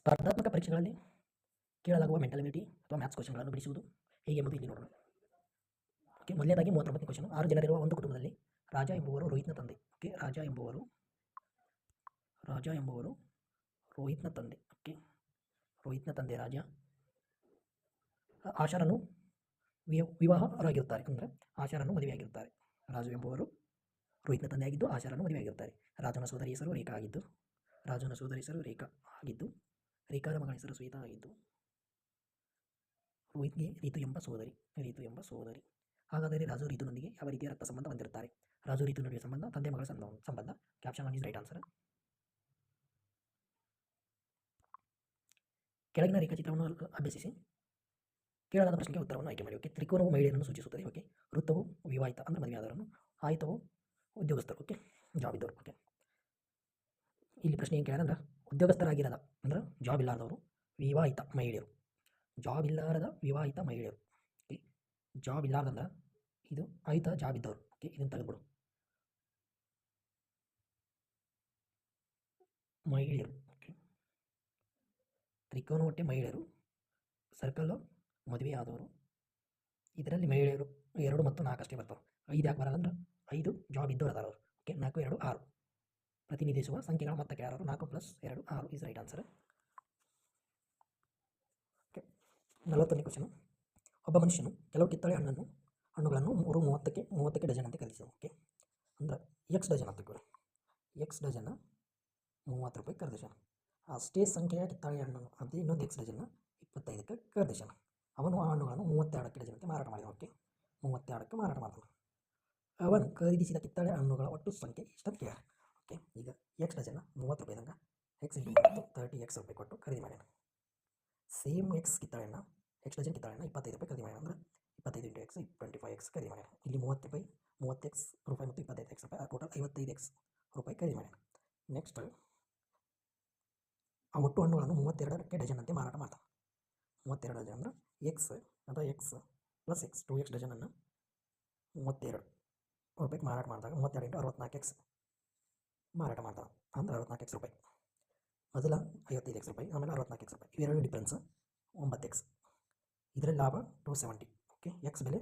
ಸ್ಪರ್ಧಾತ್ಮಕ ಪರೀಕ್ಷೆಗಳಲ್ಲಿ ಕೇಳಲಾಗುವ ಮೆಂಟಾಲಿಟಿ ಅಥವಾ ಮ್ಯಾಥ್ಸ್ ಕ್ವಶನ್ಗಳನ್ನು ಬಿಡಿಸುವುದು ಹೇಗೆ ಎಂಬುದು ಇಲ್ಲಿ ನೋಡೋಣ. ಓಕೆ ಮೊದಲನೇದಾಗಿ ಮೂವತ್ತೊಂಬತ್ತನೇ ಕ್ವಶನ್ ಆರು ಜನರಿರುವ ಒಂದು ಕುಟುಂಬದಲ್ಲಿ ರಾಜ ಎಂಬುವರು ರೋಹಿತ್ನ ತಂದೆ. ಓಕೆ ರಾಜ ಎಂಬುವರು ರಾಜ ಎಂಬುವರು ರೋಹಿತ್ನ ತಂದೆ. ಓಕೆ ರೋಹಿತ್ನ ತಂದೆ ರಾಜ. ಆಶಾರನು ವಿವ- ವಿವಾಹರಾಗಿರುತ್ತಾರೆ. ಅಂದರೆ ಆಶಾರನ್ನು ಮದುವೆಯಾಗಿರುತ್ತಾರೆ. ರಾಜು ಎಂಬುವರು ರೋಹಿತ್ನ ತಂದೆಯಾಗಿದ್ದು ಆಶಾರನ್ನು ಮದುವೆಯಾಗಿರುತ್ತಾರೆ. ರಾಜನ ಸೋದರಿ ಹೆಸರು ರೇಖಾ ಆಗಿದ್ದು ರಾಜನ ಸೋದರಿ ಹೆಸರು ರೇಖಾ ಆಗಿದ್ದು ರೇಖಾದ ಮಗನ ಹೆಸರು ಶ್ವೇತಾ ಆಗಿದ್ದು. ರೋಹಿತ್ಗೆ ಎಂಬ ಸೋದರಿ ರೀತು ಎಂಬ ಸೋದರಿ ಹಾಗಾದರೆ ರಾಜು ರೀತುನೊಂದಿಗೆ ಯಾವ ರೀತಿಯ ರಕ್ತ ಸಂಬಂಧ ಹೊಂದಿರುತ್ತಾರೆ? ರಾಜು ರೀತು ನಡುವೆ ಸಂಬಂಧ, ತಂದೆ ಮಗಳ ಸಂಬಂಧ ಸಂಬಂಧ. Caption on is right answer ಕೆಳಗಿನ ರೇಖಾಚಿತ್ರವನ್ನು ಅಭ್ಯಸಿಸಿ. ಕೇಳಲಾದ ಪ್ರಶ್ನೆಗೆ ಉತ್ತರವನ್ನು ಆಯ್ಕೆ ಮಾಡಿ. ಓಕೆ, ತ್ರಿಕೋನವು ಮಹಿಳೆಯರನ್ನು ಸೂಚಿಸುತ್ತದೆ. ಓಕೆ, ವೃತ್ತವು ವಿವಾಹಿತ, ಅಂದರೆ ಮದುವೆಯಾದವರನ್ನು. ಆಯಿತವು ಉದ್ಯೋಗಸ್ಥರು. ಓಕೆ ಜಾಬ್ ಇದ್ದವರು ಓಕೆ. ಇಲ್ಲಿ ಪ್ರಶ್ನೆ ಏನು ಕೇಳಂದ್ರೆ ಉದ್ಯೋಗಸ್ಥರಾಗಿರದ ಅಂದ್ರೆ ಜಾಬ್ ಇಲ್ಲಾರದವರು, ವಿವಾಹಿತ ಮಹಿಳೆಯರು. ಜಾಬ್ ಇಲ್ಲಾರದ ವಿವಾಹಿತ ಮಹಿಳೆಯರು. ಓಕೆ ಜಾಬ್ ಇಲ್ಲಾರ್ದಂದ್ರೆ ಇದು ಆಯಿತ ಜಾಬ್ ಇದ್ದವರು. ಓಕೆ ಇದನ್ನು ತೆಗೆದ್ಬಿಡು ಮಹಿಳೆಯರು. ಓಕೆ ತ್ರಿಕೋನ ಹೊಟ್ಟೆ ಮಹಿಳೆಯರು ಸರ್ಕಲ್ಲು ಮದುವೆಯಾದವರು ಇದರಲ್ಲಿ ಮಹಿಳೆಯರು ಎರಡು ಮತ್ತು ನಾಲ್ಕು ಅಷ್ಟೇ ಬರ್ತಾವೆ. ಐದು ಯಾಕೆ ಬರಲ್ಲ ಅಂದ್ರೆ ಐದು ಜಾಬ್ ಇದ್ದವರು ಅದಾರ ಅವರು. ಓಕೆ ನಾಲ್ಕು, ಎರಡು, ಆರು. ಪ್ರತಿನಿಧಿಸುವ ಸಂಖ್ಯೆಗಳ ಮೊತ್ತಕ್ಕೆ ಯಾರು ನಾಲ್ಕು ಪ್ಲಸ್ ಎರಡು, ಆರು ಇಸ್ ರೈಟ್ ಆನ್ಸರ್ ಓಕೆ ನಲವತ್ತನೇ ಕ್ವಶನು ಒಬ್ಬ ಮನುಷ್ಯನು ಕೆಲವು ಕಿತ್ತಳೆ ಹಣ್ಣನ್ನು, ಹಣ್ಣುಗಳನ್ನು ಮೂರು, ಮೂವತ್ತಕ್ಕೆ ಮೂವತ್ತಕ್ಕೆ ಡಜನ್ ಅಂತ ಕಲಿಸು ಓಕೆ ಅಂದರೆ ಎಕ್ಸ್ ಡಜನ್ ಅಂತ ಕೊಡು ಎಕ್ಸ್ ಡಜನ್ ಮೂವತ್ತು ರೂಪಾಯಿ ಕರ್ದೇಶನ ಆ ಸ್ಟೇಜ್ ಸಂಖ್ಯೆಯ ಕಿತ್ತಳೆ ಹಣ್ಣು ಅಂತ ಇನ್ನೊಂದು ಎಕ್ಸ್ ಡಜನ್ನ ಇಪ್ಪತ್ತೈದಕ್ಕೆ ಕರ್ದಶನ ಅವನು ಆ ಹಣ್ಣುಗಳನ್ನು ಮೂವತ್ತೆರಡಕ್ಕೆ ಡಜನಕ್ಕೆ ಮಾರಾಟ ಮಾಡಿದ ಓಕೆ ಮೂವತ್ತೆರಡಕ್ಕೆ ಮಾರಾಟ ಮಾಡಿದ ಅವನು ಖರೀದಿಸಿದ ಕಿತ್ತಳೆ ಹಣ್ಣುಗಳ ಒಟ್ಟು ಸಂಖ್ಯೆ ಇಷ್ಟಕ್ಕೆ ಓಕೆ ಈಗ ಎಕ್ಸ್ ಡಜನ್ ಮೂವತ್ತು ರೂಪಾಯಿದಂಗೆ ಎಕ್ಸ್ ಇಂಟು ತರ್ಟಿ ಎಕ್ಸ್ ರೂಪಾಯಿ ಕೊಟ್ಟು ಖರೀದಿ ಮಾಡ್ಯಾನ ಸೇಮ್ ಎಕ್ಸ್ ಕಿತ್ತಳೆನ ಎಕ್ಸ್ ಡಜನ್ ಕಿತ್ತಳೆನ ಇಪ್ಪತ್ತೈದು ರೂಪಾಯಿ ಖರೀದಿ ಮಾಡ್ಯಾನ ಅಂದ್ರೆ ಇಪ್ಪತ್ತೈದು into X twenty five X ಖರೀದಿ ಮಾಡ್ಯಾನ ಇಲ್ಲಿ ಮೂವತ್ತು ರೂಪಾಯಿ ಮೂವತ್ತು ಎಕ್ಸ್ ರೂಪಾಯಿ ಮತ್ತು ಇಪ್ಪತ್ತೈದು ಎಕ್ಸ್ ರೂಪಾಯಿ ಟೋಟಲ್ ಐವತ್ತೈದು ಎಕ್ಸ್ ರೂಪಾಯಿ ಖರೀದಿ ಮಾಡ್ಯಾನ ನೆಕ್ಸ್ಟ್ ಆ ಒಟ್ಟು ಹಣ್ಣುಗಳನ್ನು ಮೂವತ್ತೆರಡಕ್ಕೆ ಡಜನ್ ಅಂತೆ ಮಾರಾಟ ಮಾಡ್ತಾನೆ ಮೂವತ್ತೆರಡು ಡಜನ್ ಅಂದ್ರೆ ಎಕ್ಸ್ ಅಥವಾ X plus X two X ಡಜನನ್ನು ಮೂವತ್ತೆರಡು ರೂಪಾಯಿಗೆ ಮಾರಾಟ ಮಾಡಿದಾಗ ಮೂವತ್ತೆರಡು ಇಂಟು ಅರವತ್ನಾಲ್ಕು ಎಕ್ಸ್ ಮಾರಾಟ ಮಾಡ್ತಾನೆ ಅಂದ್ರೆ ಅರವತ್ನಾಲ್ಕು ಎಕ್ಸ್ ರೂಪಾಯಿ. ಮೊದಲ ಐವತ್ತೈದು ಎಕ್ಸ್ ರೂಪಾಯಿ, ಆಮೇಲೆ ಅರವತ್ನಾಲ್ಕು ಎಕ್ಸ್ ರೂಪಾಯಿ. ಇವೆರಡು ಡಿಫ್ರೆನ್ಸ್ ಒಂಬತ್ತು ಎಕ್ಸ್ ಇದರಲ್ಲಿ ಲಾಭ ಟು ಸೆವೆಂಟಿ ಓಕೆ ಎಕ್ಸ್ ಬೆಲೆ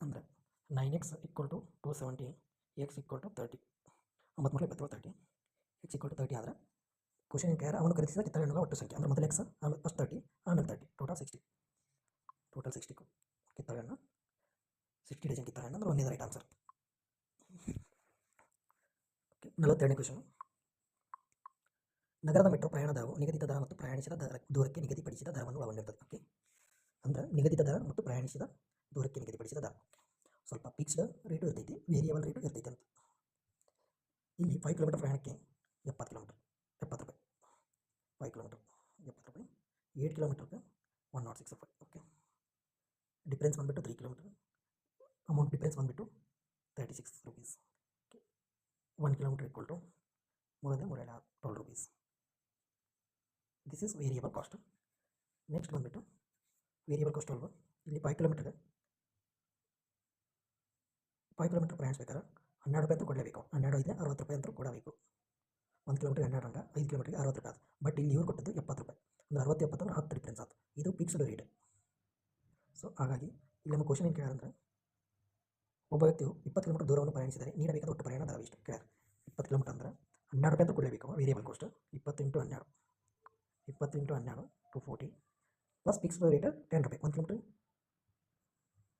ಅಂದರೆ nine X equal to two seventy X equal to thirty ಒಂಬತ್ತು ಮೂರು ಇಪ್ಪತ್ತು thirty X equal to thirty ಆದರೆ ಕ್ವಶನ್ ಕೇರ್ ಅವನು ಖರೀದಿಸಿದ ಹಣ್ಣುಗಳ ಒಟ್ಟು ಸಂಖ್ಯೆ. ಅಂದರೆ ಮೊದಲು ಎಕ್ಸ್ ಆಮೇಲೆ ಫಸ್ಟ್ ತರ್ಟಿ ಆಮೇಲೆ thirty total sixty total sixty ಕಿತ್ತಳೆ ಹಣ್ಣು ಸಿಕ್ಸ್ಟಿ ಡಜನ್ ಕಿತ್ತಳೆ ಹಣ್ಣು ಅಂದರೆ ಒಂದೇ ರೈಟ್ ಆನ್ಸರ್ ಓಕೆ ನಲವತ್ತೆರಡನೇ ಕ್ವಶನ್ ನಗರದ ಮೆಟ್ರೋ ಪ್ರಯಾಣ ದರವು ನಿಗದಿತ ದರ ಮತ್ತು ಪ್ರಯಾಣಿಸಿದ ದರ ದೂರಕ್ಕೆ ನಿಗದಿಪಡಿಸಿದ ದರವನ್ನು ಒಳಗೊಂಡಿರ್ತದೆ ಓಕೆ ಅಂದರೆ ನಿಗದಿತ ದರ ಮತ್ತು ಪ್ರಯಾಣಿಸಿದ ದೂರಕ್ಕೆ ನಿಗದಿಪಡಿಸಿದ ದರ. ಸ್ವಲ್ಪ ಫಿಕ್ಸ್ಡ್ ರೇಟು ಇರ್ತೈತಿ ವೇರಿಯಬಲ್ ರೇಟು ಇರ್ತೈತಿ ಅಂತ. ಇಲ್ಲಿ ಫೈವ್ ಕಿಲೋಮೀಟರ್ ಪ್ರಯಾಣಕ್ಕೆ ಎಪ್ಪತ್ತು ಕಿಲೋಮೀಟರ್ ಎಪ್ಪತ್ತು ರೂಪಾಯಿ. ಫೈವ್ ಕಿಲೋಮೀಟರ್ ಎಪ್ಪತ್ತು ರೂಪಾಯಿ. ಏಟ್ ಕಿಲೋಮೀಟರ್ಗೆ ಒನ್ ನಾಟ್ ಸಿಕ್ಸ್ ರೂಪಾಯಿ ಓಕೆ ಡಿಫ್ರೆನ್ಸ್ ಬಂದುಬಿಟ್ಟು ತ್ರೀ ಕಿಲೋಮೀಟರ್ ಅಮೌಂಟ್ ಡಿಫ್ರೆನ್ಸ್ ಬಂದುಬಿಟ್ಟು thirty six rupees okay one kilometre equal to ಮೂರನೇ ಮೂರ twelve rupees this is variable cost next ಬಂದುಬಿಟ್ಟು ವೇರಿಯಬಲ್ ಕಾಸ್ಟ್ ಅಲ್ವಾ? ಇಲ್ಲಿ ಫೈವ್ ಕಿಲೋಮೀಟರ್ಗೆ ಫೈವ್ ಕಿಲೋಮೀಟರ್ ಪ್ರಯಾಣಿಸ್ಬೇಕಾದ್ರೆ ಹನ್ನೆರಡು ರೂಪಾಯಿ ಅಂತ ಕೊಡಲೇಬೇಕು. ಹನ್ನೆರಡು ಐದು, ಅರವತ್ತು ರೂಪಾಯಿ ಅಂತ ಕೊಡಬೇಕು. ಒಂದು ಕಿಲೋಮೀಟರ್ ಹನ್ನೆರಡು ಹಂಗೆ ಐದು ಕಿಲೋಮೀಟರ್ಗೆ ಅರವತ್ತು ರೂಪಾಯಿ ಆಯ್ತು ಬಟ್ ಇಲ್ಲಿ ಇವ್ರು ಕೊಟ್ಟದ್ದು ಎಪ್ಪತ್ತು ರೂಪಾಯಿ. ಒಂದು ಅರವತ್ತು, ಎಪ್ಪತ್ತು ಅಂದ್ರೆ ಹತ್ತು ಡಿಫ್ರೆನ್ಸ್ ಆಯ್ತು ಇದು ಫಿಕ್ಸ್ಡ್ ರೇಟ್ ಸೊ ಹಾಗಾಗಿ ಇಲ್ಲಿ ನಮ್ಮ ಕ್ವಶನ್ ಏನು ಕೇಳಂದ್ರೆ ಒಬ್ಬ ವ್ಯಕ್ತಿಯು ಇಪ್ಪತ್ತು ಕಿಲೋಮೀಟರ್ ದೂರವನ್ನು ಪ್ರಯಾಣಿಸಿದರೆ ನೀಡಬೇಕಾದ ಒಟ್ಟು ಪ್ರಯಾಣ ದರ ಇಷ್ಟು ಕೇಳ ಇಪ್ಪತ್ತು ಕಿಲೋಮೀಟರ್ ಅಂದ್ರೆ ಹನ್ನೆರಡು ರೂಪಾಯಿ ಅಂತ ಕೊಡಲೇಬೇಕು ವೇರಿಯಬಲ್ ಕಾಸ್ಟ್ ಇಪ್ಪತ್ತು ಇಂಟು ಹನ್ನೆರಡು ಇಪ್ಪತ್ತು ಇಂಟು ಹನ್ನೆರಡು two forty fixed rate ten ರೂಪಾಯಿ, ಒಂದು ಕಿಲೋಮೀಟ್ರಿಗೆ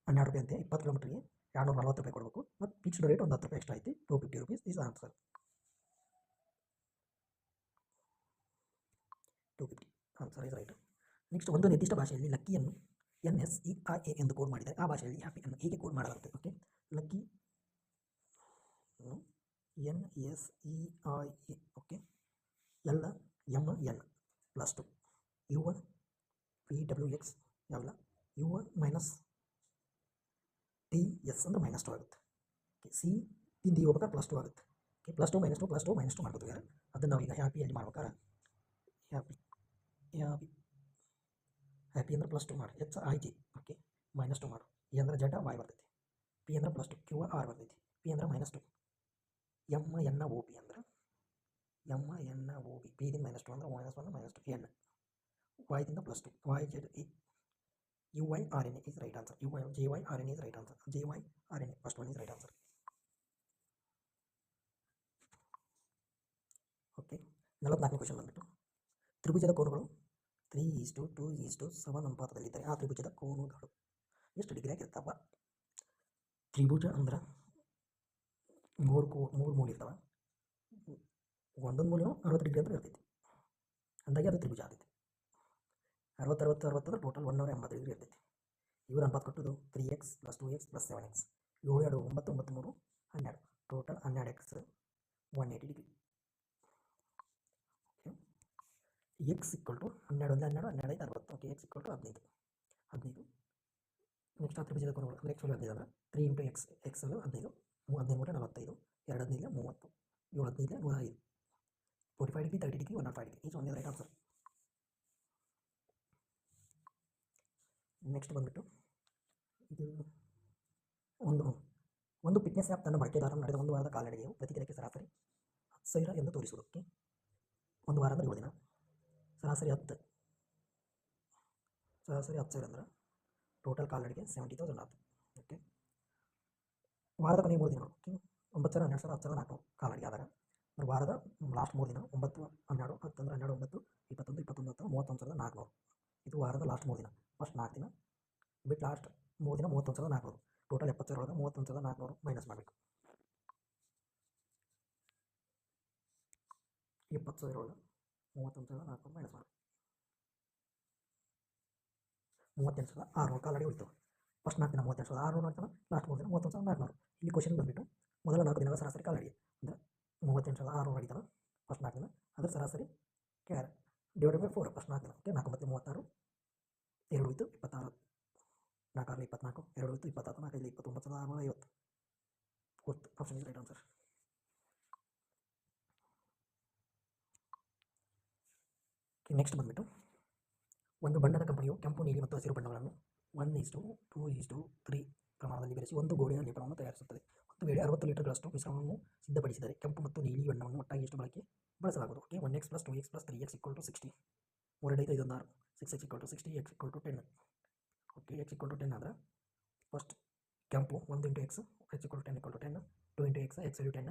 ಹನ್ನೆರಡು ರೂಪಾಯಿ ಅಂತೆ, ಇಪ್ಪತ್ತು ಕಿಲೋಮೀಟ್ರಿಗೆ ಎರಡುನೂರ ನಲ್ವತ್ತು ರೂಪಾಯಿ ಕೊಡಬೇಕು. ಮತ್ತು ಫಿಕ್ಸ್ಡ್ ರೇಟ್ ಒಂದು ಹತ್ತು ರೂಪಾಯಿ ಎಕ್ಸ್ಟ್ರಾ ಐತಿ two fifty rupees is answer two fifty answer is right next ಒಂದು ನಿರ್ದಿಷ್ಟ ಭಾಷೆಯಲ್ಲಿ ಲಕ್ಕಿಯನ್ನು ಎನ್ ಎಸ್ ಇ ಆ ಎ ಎಂದು ಕೋಡ್ ಮಾಡಿದರೆ ಆ ಭಾಷೆಯಲ್ಲಿ ಹ್ಯಾಪಿಯನ್ನು ಹೇಗೆ ಕೋಡ್ ಮಾಡಲಾಗುತ್ತೆ? Okay lucky N S E I A okay ಎಲ್ಲ M N plus two U one P W X ಎಲ್ಲ U one minus T S ಅಂದ್ರೆ ಮೈನಸ್ ಟು ಆಗುತ್ತೆ ಓಕೆ ಸಿ ಇಂದ ಹೋಗ್ಬೇಕಾದ್ರೆ ಪ್ಲಸ್ ಟು ಆಗುತ್ತೆ okay plus two minus two plus two minus two ಮಾಡ್ಕೋತೀವಿ ಅದನ್ನು ನಾವು ಈಗ ಹ್ಯಾಪಿಯಲ್ಲಿ ಮಾಡ್ಬೇಕಾರೆ ಹ್ಯಾಪಿ ಹ್ಯಾಪಿ ಹ್ಯಾಪಿ ಅಂದ್ರೆ ಪ್ಲಸ್ ಟು ಮಾಡಿ H I G okay minus two ಮಾಡು ಎ ಅಂದ್ರೆ ಜಡ್ ವಾಯ್ ಬರ್ತೈತಿ ಪಿ ಅಂದ್ರೆ ಪ್ಲಸ್ ಟು ಕ್ಯೂ ಆರ್ ಬರ್ತೈತಿ ಪಿ ಅಂದ್ರೆ minus two M N O P ಅಂದ್ರೆ ಎಂ ಎನ್ ಓ ಬಿ ಪಿದಿಂದ ಮೈನಸ್ ಟು ಅಂದರೆ minus one minus two N ವೈದಿಂದ plus two Y Z E U Y R N A is right answer U Y J Y R N is right answer J Y R N A first one is right answer okay ನಲವತ್ನಾಲ್ಕನೇ question ಬಂದ್ಬಿಟ್ಟು. ತ್ರಿಭುಜದ ಕೋನಗಳು three is to two is to seven ಅನುಪಾತದಲ್ಲಿದ್ದರೆ ಆ ತ್ರಿಭುಜದ ಕೋನಗಳು ಎಷ್ಟು degree ಆಗಿರ್ತಾವ ತ್ರಿಭುಜ ಅಂದ್ರೆ ಮೂರು ಕೋ, ಮೂರು ಮೂಲೆ ಒಂದೊಂದು ಮೂಲೆನೂ ಅರವತ್ತು ಡಿಗ್ರಿ ಅಂತ ಇರ್ತೈತಿ ಅಂದಾಗೆ ಅದು ತ್ರಿಭುಜ ಆಗ್ತೈತಿ. ಅರವತ್ತು ಅರವತ್ತು ಅರವತ್ತು ಅಂದ್ರೆ ಟೋಟಲ್ ಒನ್ ನೂರ ಎಂಬತ್ತು ಡಿಗ್ರಿ ಇರ್ತೈತಿ. ಇವ್ರು ಅನುಪಾತ ಕೊಟ್ಟದು three x plus two x plus seven x ಏಳು, ಎರಡು, ಒಂಬತ್ತು ಒಂಬತ್ತು, ಮೂರು, ಹನ್ನೆರಡು. ಟೋಟಲ್ ಹನ್ನೆರಡು x one eighty degree. Okay x equal to ಹನ್ನೆರಡು ಒಂದು ಹನ್ನೆರಡು ಹನ್ನೆರಡು ಅರವತ್ತು. ಓಕೆ ಎಕ್ಸ್ ಇಕ್ವಲ್ ಟು ಹದಿನೈದು. ಹದಿನೈದು. ನೆಕ್ಸ್ಟ್ ಹತ್ತು ಬೀಜದ ಕೋನಗಳು ಅಂದರೆ ಎಕ್ಸ್ ಹದಿನೈದು ತ್ರೀ ಇಂಟು ಎಕ್ಸ್ ಎಕ್ಸ್ ಅಲ್ಲೂ ಹದಿನೈದು, ಮೂ ಹದಿನೈದು ಮೂರು ನಲವತ್ತೈದು, ಎರಡು ಹದಿನೈದು ಮೂವತ್ತು, ಏಳು ಹದಿನೈದು ನೂರ ಐದು forty five degree thirty degree one five degree is ಒಂದೇ ರೈಟ್ ಆನ್ಸರ್ ನೆಕ್ಸ್ಟ್ ಬಂದುಬಿಟ್ಟು ಇದು ಒಂದು ಒಂದು ಫಿಟ್ನೆಸ್ ಆ್ಯಪ್ ತನ್ನ ಬಳಕೆದಾರರು ನಡೆದ ಒಂದು ವಾರದ ಕಾಲಡಿಗೆಯು ಪ್ರತಿ ಸರಾಸರಿ ಹತ್ತು ಸಾವಿರ ಎಂದು ತೋರಿಸುವುದಕ್ಕೆ ಒಂದು ವಾರದ ಏಳು ದಿನ. ಸರಾಸರಿ ಹತ್ತು ಸರಾಸರಿ ಹತ್ತು ಸಾವಿರ ಅಂದ್ರೆ ಟೋಟಲ್ ಕಾಲಡಿಗೆ ಸೆವೆಂಟಿ ತೌಸಂಡ್ ಆಯ್ತು ಓಕೆ ವಾರದ ಕೊನೆಯ ಮೂರು ದಿನ ಓಕೆ ಒಂಬತ್ತು ಸಾವಿರ, ಹನ್ನೆರಡು ಸಾವಿರ, ಹತ್ತು ಸಾವಿರ, ನಾಲ್ಕು ಕಾಲಡಿಗೆ ಆದಾಗ ಅಂದರೆ ವಾರದ ಲಾಸ್ಟ್ ಮೂರು ದಿನ, ಒಂಬತ್ತು, ಹನ್ನೆರಡು ಹತ್ತಂದ್ರೆ ಹನ್ನೆರಡು, ಒಂಬತ್ತು, ಇಪ್ಪತ್ತೊಂದು ಇಪ್ಪತ್ತೊಂದು ಹತ್ತು ಮೂವತ್ತೊಂದು ಸಾವಿರದ ನಾಲ್ಕುನೂರು ಇದು ವಾರದ ಲಾಸ್ಟ್ ಮೂರು ದಿನ. ಫಸ್ಟ್ ನಾಲ್ಕು ದಿನ. ಬಿಟ್ಟು ಲಾಸ್ಟ್ ಮೂರು ದಿನ ಮೂವತ್ತೊಂದು ಸಾವಿರದ ನಾಲ್ಕುನೂರು. ಟೋಟಲ್ ಎಪ್ಪತ್ತು ಸಾವಿರ ಒಳಗೆ ಮೂವತ್ತೊಂದು ಸಾವಿರದ ನಾಲ್ಕುನೂರು ಮೈನಸ್ ಮಾಡಬೇಕು. ಎಪ್ಪತ್ತು ಸಾವಿರ ಒಳಗೆ ಮೂವತ್ತೊಂದು ಸಾವಿರದ ನಾಲ್ಕುನೂರು ಮೈನಸ್ ಮಾಡಬೇಕು. ಮೂವತ್ತೆಂಟು ಸಾವಿರದ ಆರುನೂರು ಕಾಲಡಿ ಉಳಿತು ಫಸ್ಟ್ ನಾಲ್ಕು ದಿನ ಮೂವತ್ತೆಂಟು ಸಾವಿರದ ಆರುನೂರು ಮಾಡ್ತಾನೆ ಲಾಸ್ಟ್ ಮೂರು ದಿನ ಮೂವತ್ತೊಂದು ಸಾವಿರದ ನಾಲ್ಕುನೂರು. ಇಲ್ಲಿ ಕ್ವಶನ್ ಬಂದುಬಿಟ್ಟು ಮೊದಲ ನಾಲ್ಕು ದಿನಗಳ ಸರಾಸರಿ ಕಾಲಡಿ ಅಂದರೆ ಮೂವತ್ತೆಂಟು ಸಾವಿರದ ಆರುನೂರು ಹೊಡಿತಾನೆ ಫಸ್ಟ್ ನಾಲ್ಕು ದಿನ. ಅದರ ಸರಾಸರಿ ಕೇರ್ ಡಿವೈಡ್ ಬೈ ಫೋರ್ ಫಸ್ಟ್ ನಾಲ್ಕು ದಿನ ಓಕೆ ನಾಲ್ಕು ಇಪ್ಪತ್ತು ಇತ್ತು ಇಪ್ಪತ್ತಾರು ನಾಲ್ಕೈದು ಇಪ್ಪತ್ತೊಂಬತ್ತು ಆರುನೂರ ಐವತ್ತು fourth option is right answer next ಬಂದುಬಿಟ್ಟು ಒಂದು ಬಣ್ಣದ ಕಂಪನಿಯು ಕೆಂಪು, ನೀಲಿ ಮತ್ತು ಹಸಿರು ಬಣ್ಣಗಳನ್ನು one is to two is to three ಪ್ರಮಾಣದಲ್ಲಿ ಬೆರೆಸಿ ಒಂದು ಗೋಡೆಯ ಲೇಪನವನ್ನು ತಯಾರಿಸುತ್ತದೆ. ಒಂದು ವೇಳೆ ಅರವತ್ತು ಲೀಟರ್ಗಳಷ್ಟು ಮಿಶ್ರಣವನ್ನು ಸಿದ್ಧಪಡಿಸಿದರೆ ಕೆಂಪು ಮತ್ತು ನೀಲಿ ಬಣ್ಣವನ್ನು ಒಟ್ಟಾಗಿ ಎಷ್ಟು ಬಳಕೆ ಬಳಸಲಾಗುವುದು? Okay one x plus two x plus three x equal to sixty ಮೂರೈದು ಐದೊಂದು ಆರು. Six x equal to sixty x equal to ten okay x equal to ten ಆದರೆ ಫಸ್ಟ್ ಕೆಂಪು ಒಂದು into x H equal to ten equal to ten two into x x into ten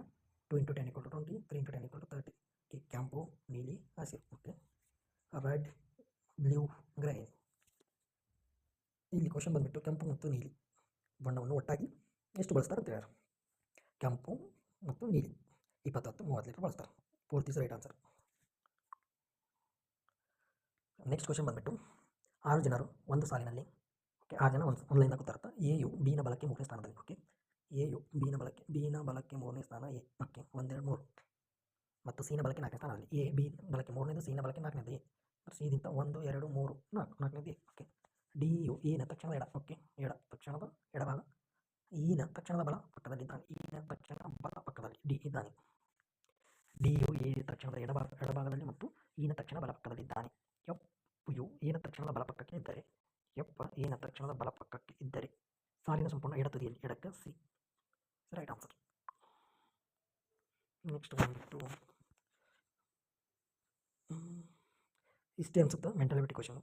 two into ten equal to twenty three into ten equal to thirty okay ಕೆಂಪು, ನೀಲಿ, ಹಸಿರು. Okay red blue green ಇಲ್ಲಿ question ಬಂದುಬಿಟ್ಟು ಕೆಂಪು ಮತ್ತು ನೀಲಿ. ಬಣ್ಣವನ್ನು ಒಟ್ಟಾಗಿ ಎಷ್ಟು ಬಳಸ್ತಾರೆ ಅಂತ ಹೇಳ್ಯಾರ ಕೆಂಪು ಮತ್ತು ನೀಲಿ. ಇಪ್ಪತ್ತತ್ತು, ಮೂವತ್ತು ಲೀಟರ್ ಬಳಸ್ತಾರೆ. ಪೂರ್ತಿ ರೈಟ್ ಆನ್ಸರ್ ನೆಕ್ಸ್ಟ್ ಕ್ವಶನ್ ಬಂದುಬಿಟ್ಟು, ಆರು ಜನರು ಒಂದು ಸಾಲಿನಲ್ಲಿ ಓಕೆ ಆರು ಜನ ಒಂದು ಒಂದು ಲೈನ್ ಗೊತ್ತಾಗುತ್ತೆ ಎ ಯು ಬಿನ ಬಲಕ್ಕೆ ಮೂರನೇ ಸ್ಥಾನದಲ್ಲಿ ಓಕೆ ಎ ಯು ಬಿನ ಬಲಕ್ಕೆ ಬಿನ ಬಲಕ್ಕೆ ಮೂರನೇ ಸ್ಥಾನ ಎ ಓಕೆ ಒಂದೆರಡು ಮೂರು. ಮತ್ತು ಸಿನ ಬಲಕ್ಕೆ ನಾಲ್ಕನೇ ಸ್ಥಾನದಲ್ಲಿ ಎ ಬಿ ಬಲಕ್ಕೆ ಮೂರನೇದು ಸಿನ ಬಲಕ್ಕೆ ನಾಲ್ಕನೇದು ಎ ಸಿದಿಂತ ಒಂದು, ಎರಡು, ಮೂರು, ನಾಲ್ಕು, ನಾಲ್ಕನೇದು ಎ ಓಕೆ ಡಿ ಯು ಎನ ತಕ್ಷಣದ ಎಡ. ಓಕೆ ಎಡ ತಕ್ಷಣದ ಎಡಭಾಗ. ಈನ ತಕ್ಷಣದ ಬಲ ಪಕ್ಕದಲ್ಲಿದ್ದಾನೆ. ಈನ ತಕ್ಷಣ ಬಲ ಪಕ್ಕದಲ್ಲಿ ಡಿ ಇದ್ದಾನೆ. ಡಿ ಯು ಎ ತಕ್ಷಣದ ಎಡಭಾಗ, ಎಡಭಾಗದಲ್ಲಿ ಮತ್ತು ಈನ ತಕ್ಷಣ ಬಲ ಪಕ್ಕದಲ್ಲಿದ್ದಾನೆ. ಎಫ್ ಯು ಏನ ತಕ್ಷಣದ ಬಲ ಪಕ್ಕಕ್ಕೆ ಇದ್ದರೆ ಎಫ್ ಏನ ತಕ್ಷಣದ ಬಲ ಪಕ್ಕಕ್ಕೆ ಇದ್ದರೆ ಸಾಲಿನ ಸಂಪೂರ್ಣ ಎಡ ಎಡಕ್ಕೆ ಸಿ. ರೈಟ್ ಆನ್ಸರ್ ನೆಕ್ಸ್ಟ್ ಬಂದ್ಬಿಟ್ಟು ಇಷ್ಟೇ ಅನ್ಸುತ್ತೆ? Mentality question